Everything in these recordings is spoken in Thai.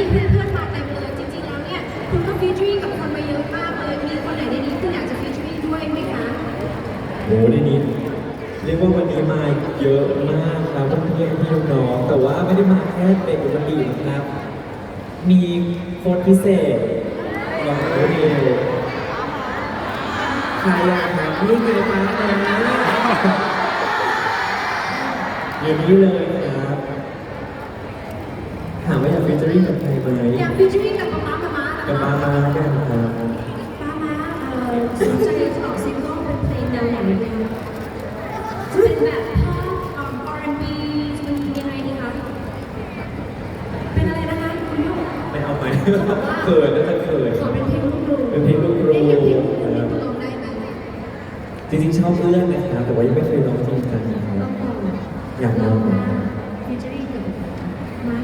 มีเพื่อนๆมาเต็มเลยจริงๆแล้วเนี่ยคุณก็ฟีเจอริ่งกับคนมาเยอะมากเลยมีคนไหนในนี้คุณอยากจะฟีเจอริ่งด้วยไหมคะโหในนี้เรียกว่าวันนี้มาเยอะมากครับเพื่อนๆพี่น้องๆแต่ว่าไม่ได้มาแค่เป็นปกตินะครับ มีโค้ดพิเศษน้องโอเอลใครอะครับนี่ไงมาแล้วนะอย่างนี้เลยครับ ถามว่าอยากฟิชเจอ ริ่กับใครไหมอยากฟีเจอริ่งกับป๊าป๊ามาม่ากับนะมาคะมากันครับป้ามาเอ่อสนใจจะออกซิงเกิลเป็นเพลงแนวไหนดีคะเป็นแบบพอป R&B มันยังไงดีคะเป็นอะไรนะคะคุณโยกไม่เอาไปเขินน่าจะเขินขอเป็นเพลงลูกกรุงเป็นเพลงลูกกรุงจริงๆชอบเรื่องนะครับแต่ว่ายังไม่เคยร้องจริงจังนะคร้รัอบงก่อนอยากร้องนะฟีเจอริ่งกับมา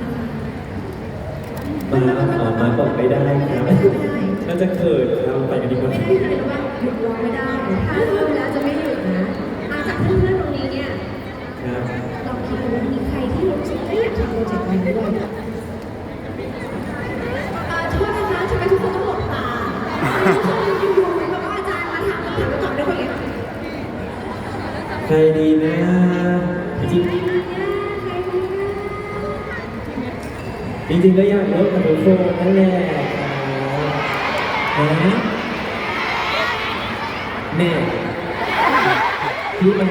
มาขอมาบอกไม่ได้ครับน่าจะเขินครับไปกันดีกว่าไม่ได้เลยว่าหยุดร้องไม่ได้ ถ้าเริ่มแล้วจะไม่หยุดนะอาจากเพื่อนๆตรงนี้เนี่ยครับลองคิดดูว่ามีใครที่รู้สึกว่อยากทำโปรเจกต์นี้ด้วยเอ่อโทษนะคะทำไมทุกคนต้องหลบตาทุกคนอยู่ๆแบบว่าอาจารย์มาถามคำถามตอบได้คนเดียว ใครดีนะ จริงๆก็อยากเลิกกับทุกคนนั่นแหละนะแม่พี่แม่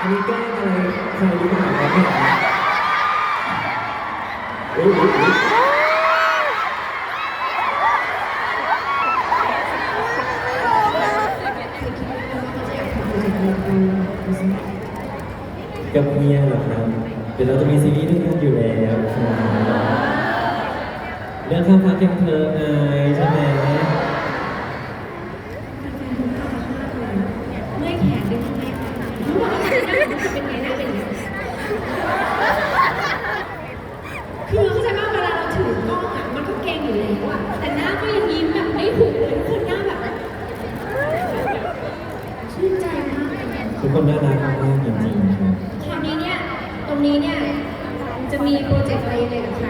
อันนี้แก้อะไรใครหรือเปล่าครับยอุ๊ยอุ๊ยอุ๊ยกับเมียเหรอครับ ดี๋ยวเราจะมีซีรีส์ด้วยกันอยู่แล้วครับเรื่องข้ามฟ้าเทียมเธอไงใช่ไหมเมื่อยแขนเป็นยังไงรู้ว่าเป็นไงนะเป็นไงคือเข้าใจว่าเวลาเราถือกล้องอะมันก็เก่งอยู่แล้วอะแต่หน้าก็ยังยิ้มแบบไม่หุบเลยทุกคนหน้าแบบชื่นใจมากเลยทุกคนน่ารักมากๆจริงๆ นี้เนี่ยจะมีโปรเจกต์อะไรยังไงกับใคร